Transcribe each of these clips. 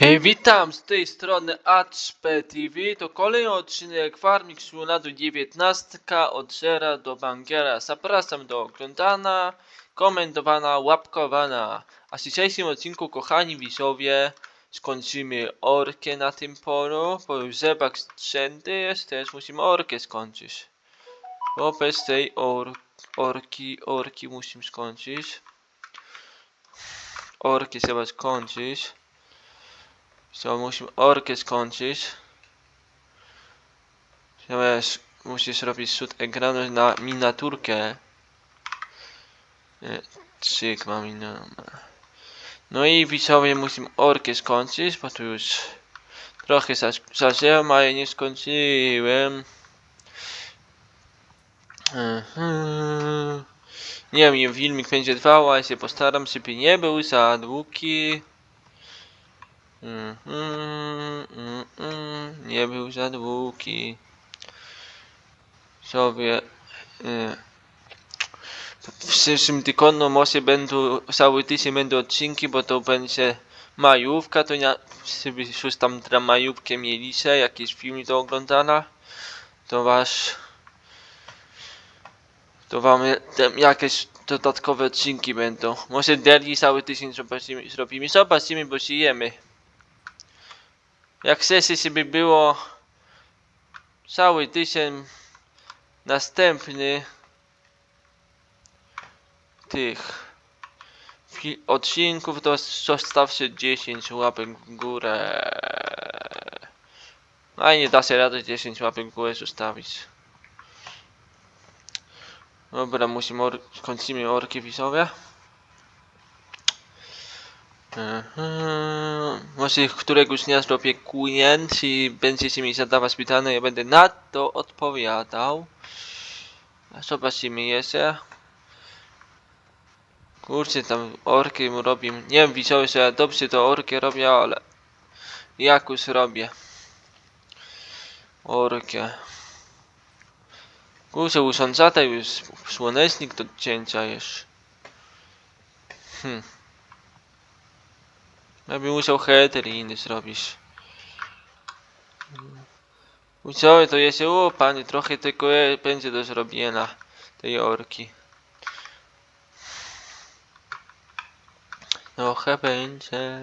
Witam z tej strony HP TV. To kolejny odcinek Farming Simulator 19 od zera do Bangiera. Zapraszam do oglądania, komentowania, łapkowania. A w dzisiejszym odcinku, kochani widzowie, skończymy orkę na tym polu, bo już zebak strzęty jest, teraz musimy orkę skończyć. Bo bez tej or orki, orki musimy skończyć. Orki trzeba skończyć. Co, musimy orkę skończyć. Musisz robić rzut ekranu na miniaturkę. Nie, Cyk, mam. No i widzowie musimy orkę skończyć, bo tu już trochę za- zacząłem, ale nie skończyłem. Mhm. Nie wiem, filmik będzie trwał, ale się postaram, żeby nie był za długi. Mm, mm, mm, mm, nie był za długi. Sobie. y, W przyszłym tygodniu może będą cały tydzień będą odcinki, bo to będzie majówka, to ja sobie już tam dla majówkę mieliście, jakieś filmy do oglądania, to wasz to wam jakieś dodatkowe odcinki będą. Może dergi cały tydzień zobaczymy, zrobimy, zobaczymy, bo żyjemy. Jak chcecie, żeby było cały tydzień następny tych odcinków, to zostawcie 10 łapek w górę. A nie da się rady 10 łapek w górę zostawić. Dobra, musimy or skończymy orki wizowe. Mhm. Może któregoś dnia zrobię klient i będziecie mi zadawać pytania, ja będę na to odpowiadał. A Zobaczymy jeszcze. Kurczę, tam orki mu robię. Nie wiem, widziałeś, że ja dobrze to orki robię, ale jakoś robię. Orkę. Kurczę, urządzata już słonecznik do cięcia jest. Hmm. Ja bym musiał header inny zrobić. Co to jest? O panie, trochę tylko będzie do zrobienia tej orki. Trochę będzie.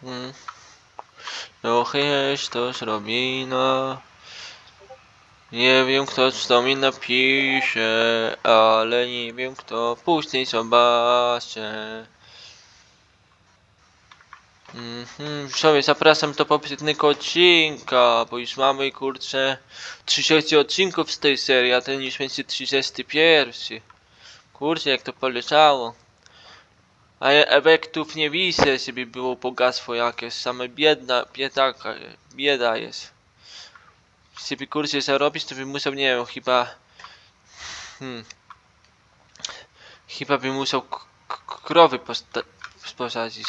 Hmm. Trochę jest do zrobienia. Nie wiem kto co mi napisze, ale nie wiem kto. Później zobaczę. Mhm, sobie zapraszam do poprzedniego odcinka, bo już mamy kurczę 30 odcinków z tej serii, a ten już będzie 31. Kurczę, jak to poleciało. A efektów nie widzę, żeby było bogactwo jakieś, same biedna, biedaka, bieda jest. Żeby kurczę zarobić, to bym musiał, nie wiem, chyba... Hmm. Chyba bym musiał krowy posta- posadzić.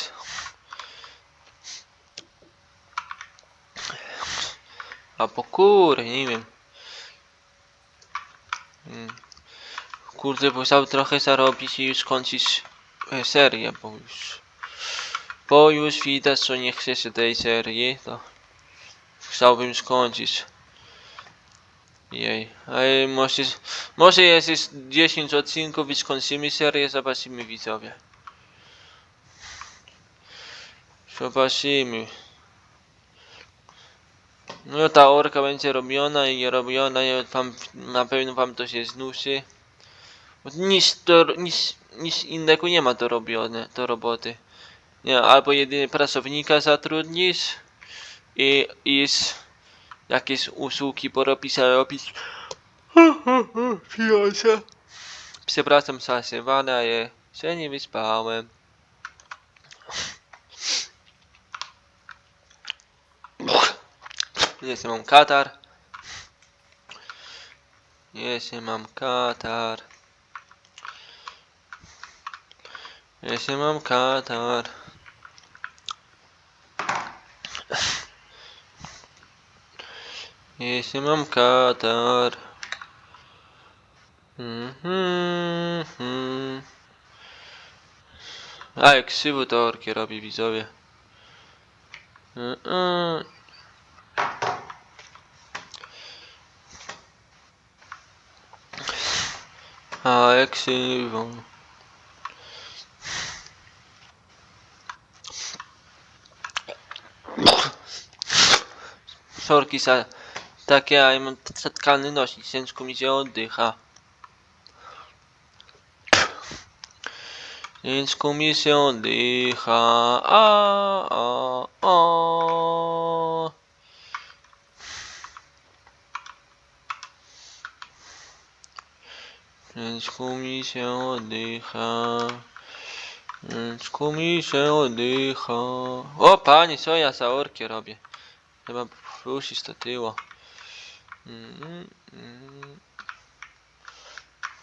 Albo kury, nie wiem. Mm. Kurde, bo chciał trochę zarobić i już skończyć e, serię, bo już... Bo już widać, że nie chce się tej serii, to... Chciałbym skończyć. Jej, ale może, może jest 10 odcinków i skończymy serię, zobaczymy widzowie. Zobaczymy. No ta orka będzie robiona i robiona i wam, na pewno wam to się znusi. Nic, do, nic, nic innego nie ma do robione, do roboty. Nie, albo jedynie pracownika zatrudnisz i, i z jakieś usługi robić pieniądze. Przepraszam za ziewane, ale się nie wyspałem. Jeszcze mam katar. Jeszcze mam katar. Jeszcze mam katar. Jeszcze mam katar. Mhm. A jak krzywo to robi widzowie. Mm, mm. A eksywą. Sorki za takie, ja mam tkany nośnik, ciężko mi się oddycha. Ciężko mi się oddycha, a, a, a. Ciężko mi się oddycha. Ciężko mi się oddycha. O panie, co ja za orkie robię? Chyba tyłu. Mm, mm.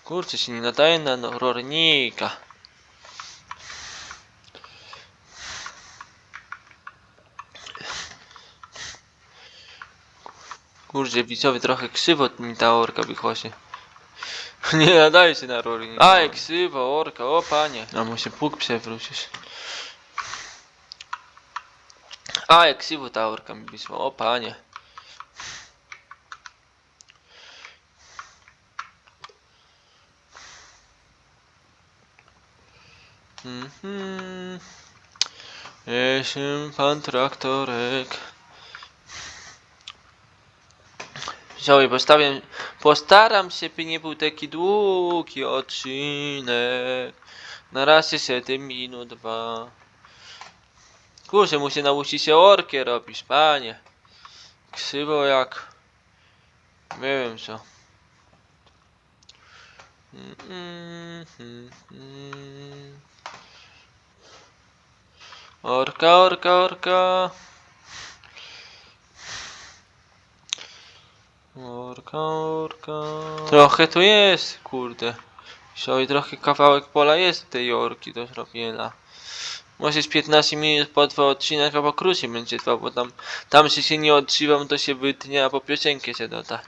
Kurczę, się nie nadaje na rolnika. Kurczę, widzowie, trochę krzywo mi ta orka wychodzi. Nie nadaje się na rolnika. A, krzywo, orka, o panie. A mu się pług przewrócisz. A, jak krzywo ta orka mi wysłała, o panie. Mhm. Jestem pan traktorek. Wziąłem, postawię, postaram się, by nie był taki długi odcinek. Na razie 7 minut, dwa. Kurczę, muszę nauczyć się orkie robić, panie. Krzywo jak... Nie wiem co. Orka, orka, orka. Orka, orka. Trochę tu jest, kurde. Dzisiaj trochę kawałek pola jest tej orki do zrobienia. Może z 15 minut po dwa odcinek, albo krócej będzie dwa, bo tam, tam się, się nie odzywam, to się wytnie, a po piosenkę się doda.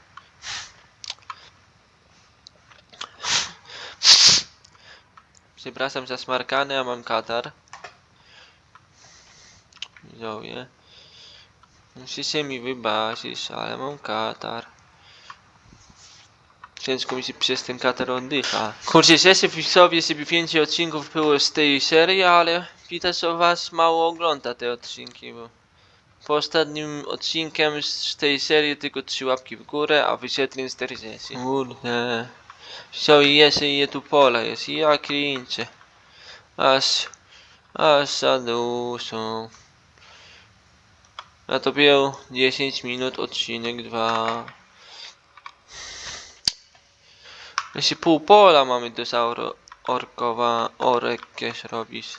Przepraszam za smarkany, a mam katar. Widzowie. Musicie mi wybaczyć, ale mam katar. Ciężko mi się przez ten katar oddycha. Kurczę, cieszę się sobie, żeby więcej odcinków było z tej serii, ale widać, że was mało ogląda te odcinki, bo po ostatnim odcinkiem z tej serii tylko trzy łapki w górę, a wyświetleń 40. Kurde. Co i jest i je tu pola jest, i ja klinczę. Aż, aż za dużo. A to był 10 minut, odcinek 2. Jeśli pół pola mamy do zauro orkowa orek jakieś robić.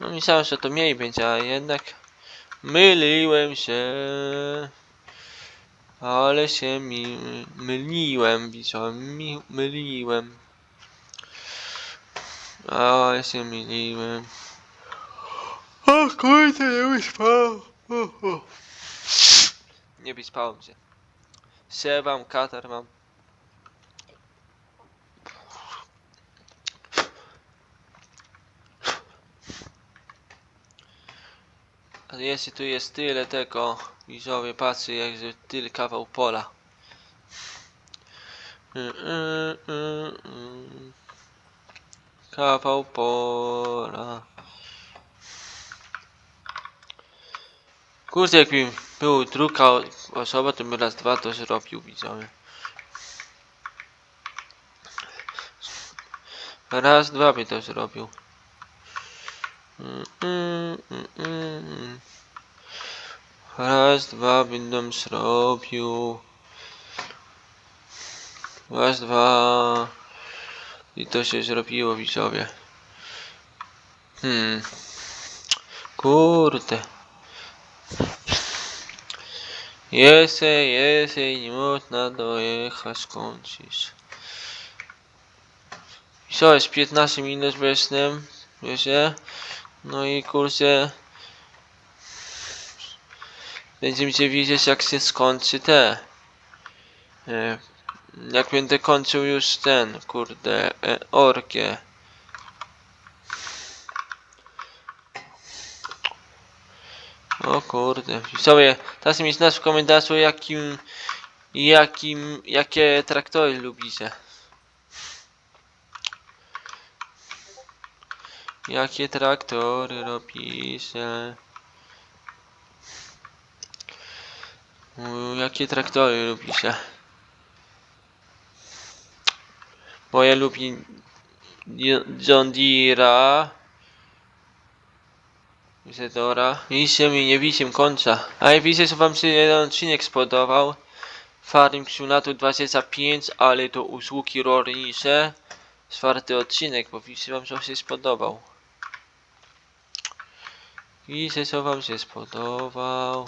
No myślałem, że to mniej będzie, a jednak myliłem się. Ale się mi myliłem, widziałem, mi myliłem. Ale się myliłem. O kurde, nie wyspał. O, o. Nie wyspałem się. Siewam, katar mam. A jeszcze tu jest tyle tego, widzowie, patrzcie jak tyle kawał pola. Mm, mm, mm. Kawał pola. Kurde, jakby był druga osoba, to by raz dwa to zrobił, widzowie. Raz, dwa by to zrobił. Raz, dwa będę zrobił. Raz, dwa. I to się zrobiło, widzowie. Hmm. Kurde. Jese, jese, nie można dojechać, skończyć. Co jest 15 minut wesnem, wiecie? No i kurczę. Będziemy widzieć jak się skończy te. E, jak będę kończył już ten, kurde, e, orkie. O kurde. Sobie, teraz mi znasz w komentarzu jakim, jakim, jakie traktory lubicie. Jakie traktory? Mm, Jakie traktory lubicie? Bo ja lubię John Deere'a. Zedora. Widzicie mi, nie widzę końca. Ale widzę, że wam się jeden odcinek spodobał. Farming Simulator 25, ale to usługi rolnicze. Czwarty odcinek, bo widzę wam, się spodobał. Widzę, co wam się spodobał.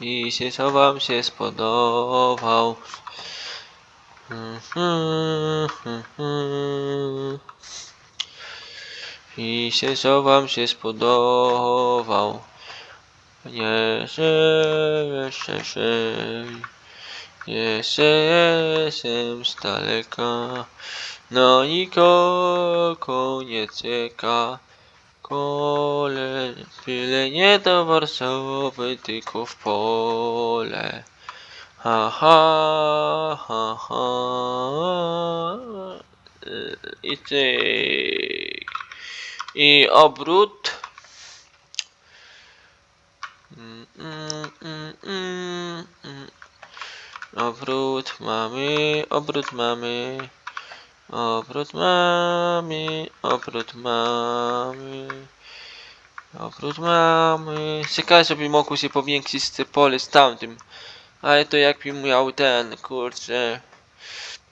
Widzę, co wam się spodobał. I co wam się spodobał. Nie, jeszcze, że jeszcze jestem z daleka. No nikogo nie czeka. Kole, byle nie do Warszawy, tylko w pole. Ha ha ha ha i cyk i obrót obrót mamy obrót mamy obrót mamy obrót mamy obrót mamy. Ciekawe żeby mogło się powiększyć te pole z tamtym. Ale to jakbym miał ten, kurczę,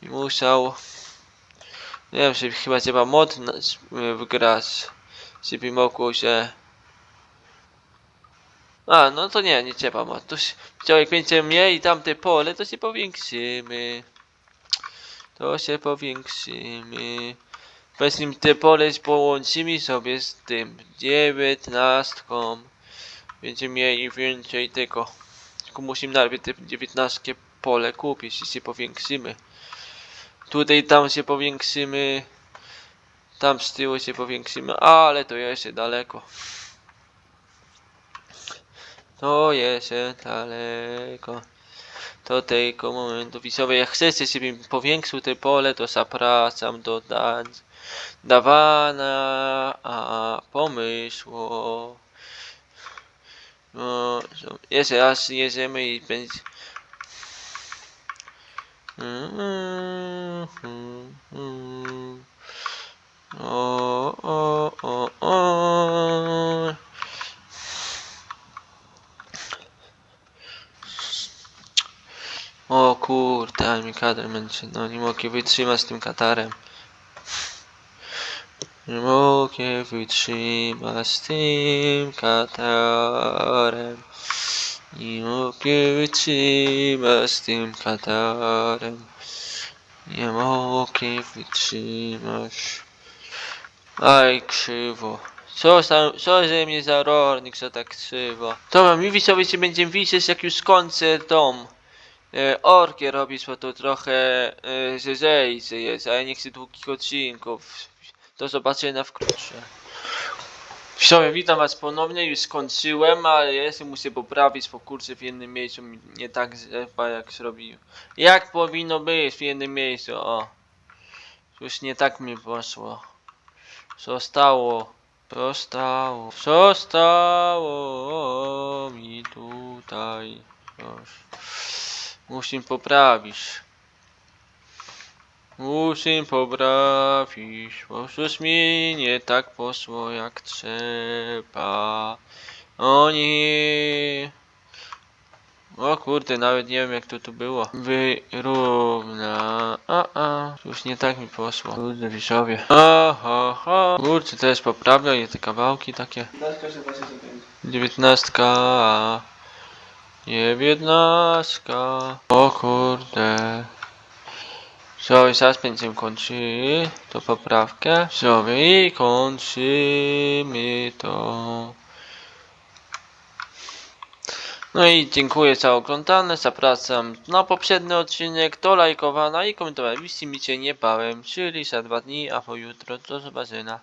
musiał, nie wiem, żeby chyba trzeba mod wgrać, żeby mogło się, a, no to nie, nie trzeba mod, to się, jak będziemy mieli tamte pole, to się powiększymy, to się powiększymy, Powiedzmy te pole połączymy sobie z tym dziewiętnastką, będziemy mieli więcej tego. Tylko musimy najpierw te 19 pole kupić i się powiększymy. Tutaj tam się powiększymy. Tam z tyłu się powiększymy, ale to jeszcze daleko. To jeszcze daleko. Do tego momentu widzowie, jak chcecie, żebym powiększył te pole, to zapraszam do dań. Dawana, a pomysło. No, jeszcze raz jedziemy i będzie. O, o, o, o. O kurde, ale mi kadr męczy. No nie mogę wytrzymać z tym katarem. Nie mogę wytrzymać z tym katarem. Nie mogę wytrzymać z tym katarem. Nie mogę wytrzymać. Aj, krzywo. Co, za, co ze mnie za rolnik, co tak krzywo? Dobra, mi widzowie się będziemy widzieć jak już skończę dom. E, orkie robić, bo to trochę e, zezejcy jest, a ja nie chcę długich odcinków. Do zobaczenia wkrótce. Widzowie, witam was ponownie, już skończyłem, ale jeszcze muszę poprawić, bo kurczę w jednym miejscu mi nie tak jak zrobiłem. Jak powinno być w jednym miejscu, o. Już nie tak mi poszło. Zostało. Zostało. Zostało mi tutaj. Już. Muszę poprawić. Muszę poprawić, bo coś mi nie tak poszło jak trzeba. O nie. O kurde, nawet nie wiem jak to tu było. Wyrówna. A, a. Już nie tak mi poszło. Kurde, wiszowie. Aha, ha. Kurczę, też poprawia je te kawałki takie. Dziewiętnastka. Dziewiętnastka. O kurde. Sobie zaraz będziemy kończyli tą poprawkę. Sobie i kończymy to. No i dziękuję za oglądanie, zapraszam na poprzedni odcinek, do lajkowania i komentowania. Widzimy się niebawem, czyli za dwa dni, a po jutro. Do zobaczenia.